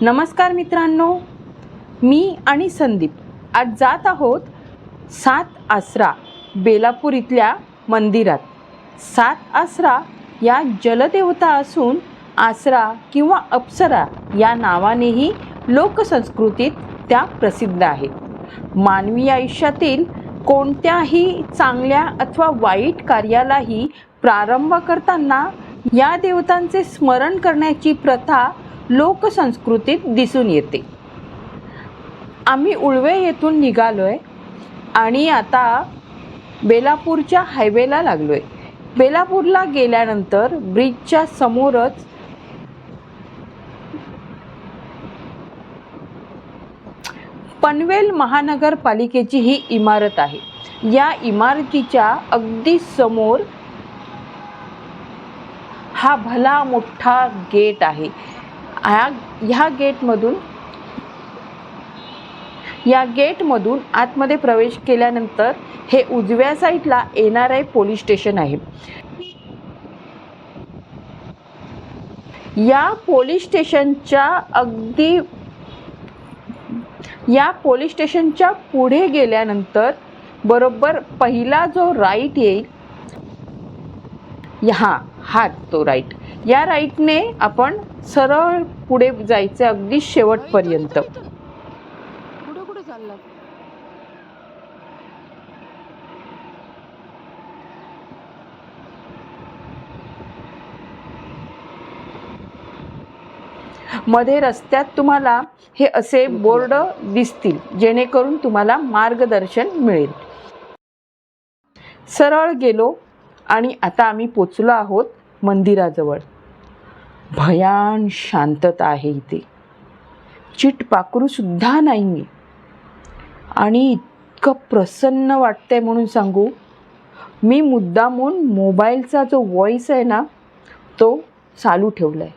नमस्कार मित्रांनो मी आणि संदीप आज जात आहोत सात आसरा बेलापूर इथल्या मंदिरात. सात आसरा या जलदेवता असून आसरा किंवा अप्सरा या नावानेही लोकसंस्कृतीत त्या प्रसिद्ध आहेत. मानवी आयुष्यातील कोणत्याही चांगल्या अथवा वाईट कार्यालाही प्रारंभ करताना या देवतांचे स्मरण करण्याची प्रथा लोकसंस्कृतीत दिसून येते. आम्ही उळवे येथून निघालोय आणि आता बेलापूरच्या हायवेला लागलोय. बेलापूरला गेल्यानंतर ब्रिजच्या समोरच पनवेल महानगरपालिकेची ही इमारत आहे. या इमारतीच्या अगदी समोर हा भला मोठा गेट आहे. ह्या ह्या गेटमधून या गेटमधून आतमध्ये प्रवेश केल्यानंतर हे उजव्या साईडला N R I police station आहे. या पोलीस स्टेशनच्या अगदी या पोलीस स्टेशनच्या पुढे गेल्यानंतर बरोबर पहिला जो राईट येईल हा हा तो राईट या राईटने आपण सरळ पुढे जायचं अगदी शेवटपर्यंत. मध्ये रस्त्यात तुम्हाला हे असे बोर्ड दिसतील जेणेकरून तुम्हाला मार्गदर्शन मिळेल. सरळ गेलो आणि आता आम्ही पोचलो आहोत मंदिराजवळ. भयान शांतता आहे इथे. चिटपाखरूसुद्धा नाही आहे आणि इतकं प्रसन्न वाटतंय म्हणून सांगू मी मुद्दामून मोबाईलचा जो व्हॉइस आहे ना तो चालू ठेवला आहे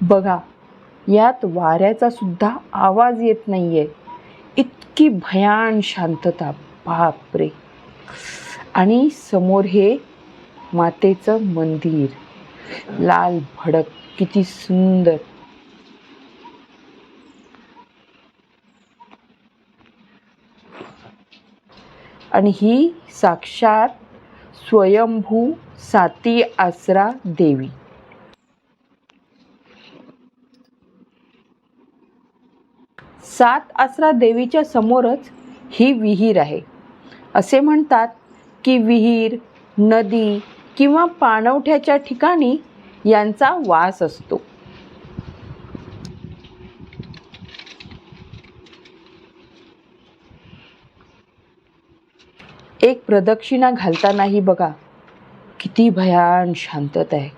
बघा यात वाऱ्याचा सुद्धा आवाज येत नाहीये. इतकी भयान शांतता. बापरे. आणि समोर हे मातेचं मंदिर. लाल भडक किती सुंदर. आणि ही साक्षात स्वयंभू साती आसरा देवी. सात आसरा देवीच्या समोरच ही विहीर आहे. असे म्हणतात की विहीर नदी किंवा पाणवठ्याच्या ठिकाणी यांचा वास असतो. एक प्रदक्षिणा घालतानाही बघा किती भयान शांतता आहे.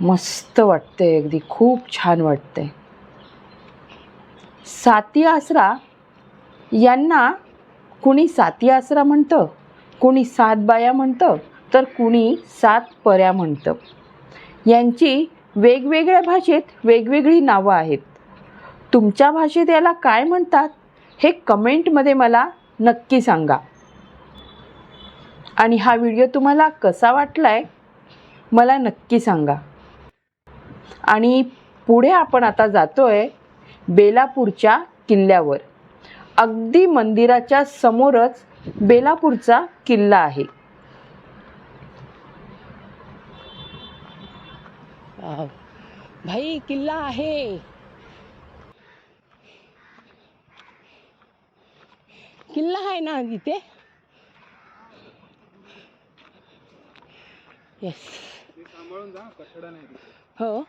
मस्त वाटते अगदी खूप छान वाटते साती आसरा यांना कुणी साती आसरा म्हणतं कुणी सात बाया म्हणतं तर कुणी सात पऱ्या म्हणतं. यांची वेगवेगळ्या भाषेत वेगवेगळी नावं आहेत. तुमच्या भाषेत याला काय म्हणतात हे कमेंटमध्ये मला नक्की सांगा. आणि हा व्हिडिओ तुम्हाला कसा वाटला आहे मला नक्की सांगा. आणि पुढे आपण आता जातो आहे बेलापूरच्या किल्ल्यावर. अगदी मंदिराच्या समोरच बेलापूरचा किल्ला आहे. भाई किल्ला आहे. किल्ला आहे ना तिथे. येस हो.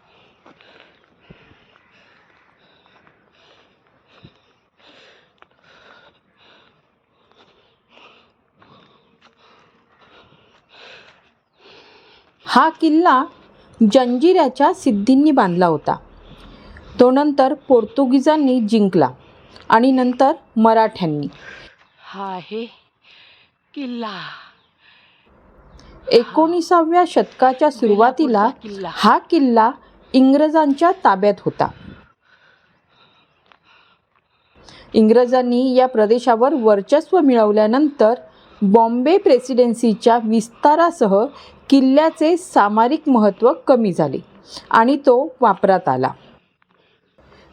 हा किल्ला जंजिऱ्याच्या सिद्धींनी बांधला होता. तो नंतर पोर्तुगीजांनी जिंकला आणि नंतर मराठ्यांनी. हा आहे किल्ला. एकोणीसाव्या शतकाच्या सुरुवातीला. हा किल्ला इंग्रजांच्या ताब्यात होता. इंग्रजांनी या प्रदेशावर वर्चस्व मिळवल्यानंतर बॉम्बे प्रेसिडेन्सीच्या विस्तारासह किल्ल्याचे सामरिक महत्त्व कमी झाले आणि तो वापरात आला.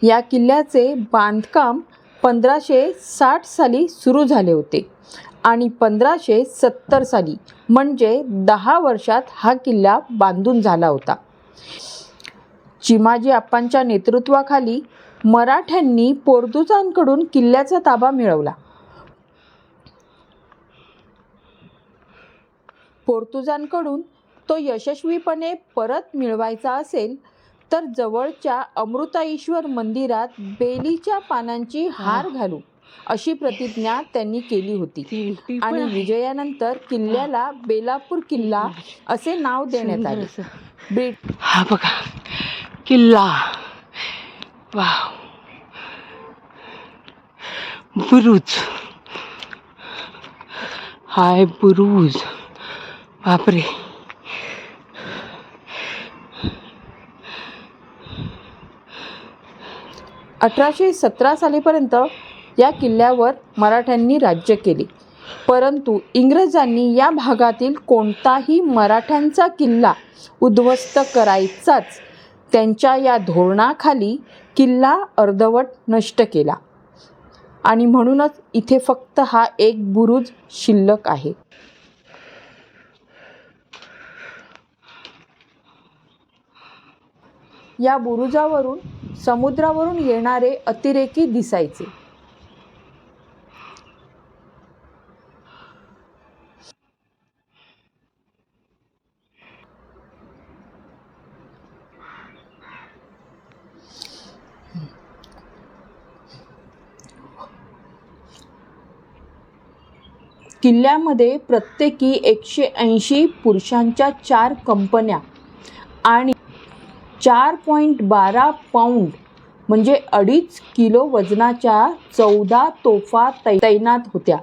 या किल्ल्याचे बांधकाम पंधराशे साठ साली सुरू झाले होते आणि पंधराशे सत्तर साली म्हणजे दहा वर्षात हा किल्ला बांधून झाला होता. चिमाजी आप्पांच्या नेतृत्वाखाली मराठ्यांनी पोर्तुजांकडून किल्ल्याचा ताबा मिळवला. पोर्तुजांकडून तो यशस्वीपणे परत मिळवायचा असेल तर जवळच्या अमृताईश्वर मंदिरात बेलीच्या पानांची हार घालू अशी प्रतिज्ञा त्यांनी केली होती. आणि. विजयानंतर किल्ल्याला बेलापूर किल्ला असे नाव देण्यात आले. ब्रिट हा बघा किल्ला. वाव. बुरुज. हाय बुरुज. बापरे. अठराशे सतरा सालीपर्यंत या किल्ल्यावर मराठ्यांनी राज्य केले. परंतु इंग्रजांनी या भागातील कोणताही मराठ्यांचा किल्ला उद्ध्वस्त करायचाच त्यांच्या या धोरणाखाली किल्ला अर्धवट नष्ट केला. आणि म्हणूनच इथे फक्त हा एक बुरुज शिल्लक आहे. या बुरुजावरून समुद्रावरून येणारे अतिरेकी दिसायचे. किल्ल्यामध्ये प्रत्येकी एकशे ऐंशी पुरुषांच्या चार कंपन्या आणि चार पॉईंट बारा पाऊंड म्हणजे अडीच किलो वजनाच्या चौदा तोफा तै तैनात होत्या.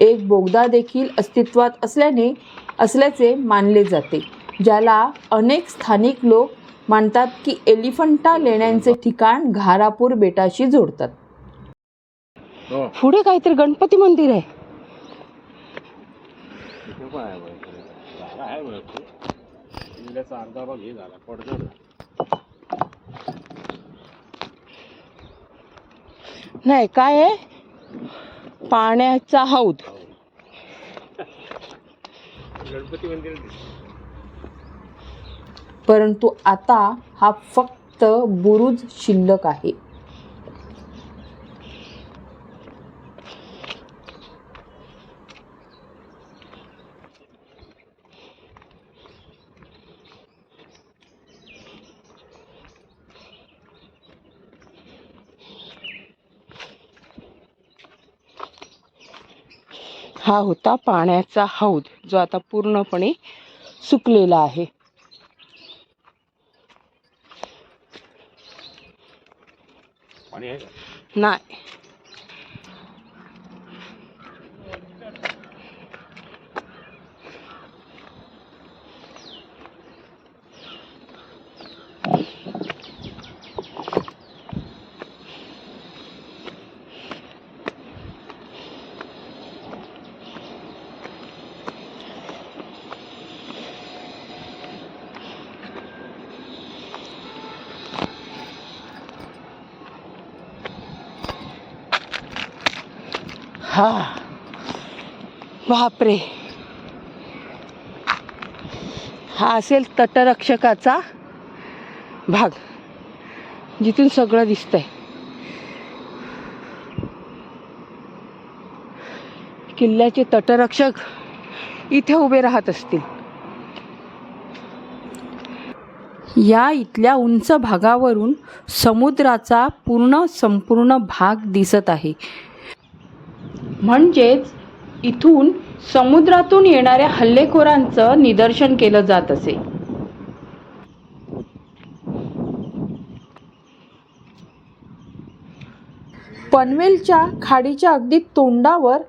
एक बोगदा देखील अस्तित्वात असल्याने असल्याचे मानले जाते ज्याला अनेक स्थानिक लोक मानतात की एलिफंटा लेण्यांचे ठिकाण घारापूर बेटाशी जोडतात. हो पुढे काहीतरी गणपती मंदिर आहे. अर्धा भाग हे झाला पडझड नाही काय आहे? पाण्याचा हौद. गणपती मंदिर परंतु आता हा फक्त बुरुज शिल्लक आहे. हा होता पाण्याचा हौद जो आता पूर्णपणे सुकलेला आहे. नाही. हा. बापरे. हा असेल तटरक्षकाचा भाग जिथून सगळं दिसतंय. किल्ल्याचे तटरक्षक इथे उभे राहत असतील. या इथल्या उंच भागावरून समुद्राचा पूर्ण संपूर्ण भाग दिसत आहे. म्हणजेच इथून समुद्रातून येणाऱ्या हल्लेखोरांचं निदर्शन केलं जात असे. पनवेलच्या खाडीच्या अगदी तोंडावर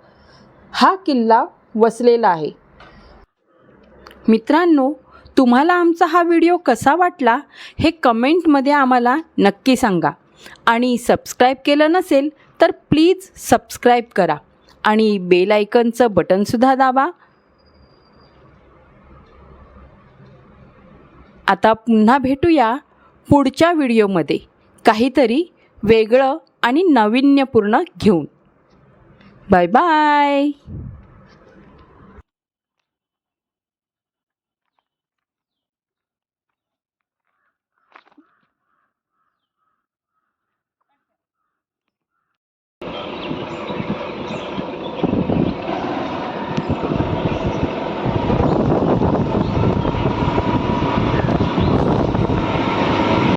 हा किल्ला वसलेला आहे. मित्रांनो तुम्हाला आमचा हा व्हिडिओ कसा वाटला हे कमेंटमध्ये आम्हाला नक्की सांगा. आणि सबस्क्राईब केलं नसेल तर प्लीज सबस्क्राईब करा. आणि बेल आयकनचं बटनसुद्धा दाबा. आता पुन्हा भेटूया पुढच्या व्हिडिओमध्ये. काहीतरी वेगळं आणि नाविन्यपूर्ण घेऊन. Bye bye.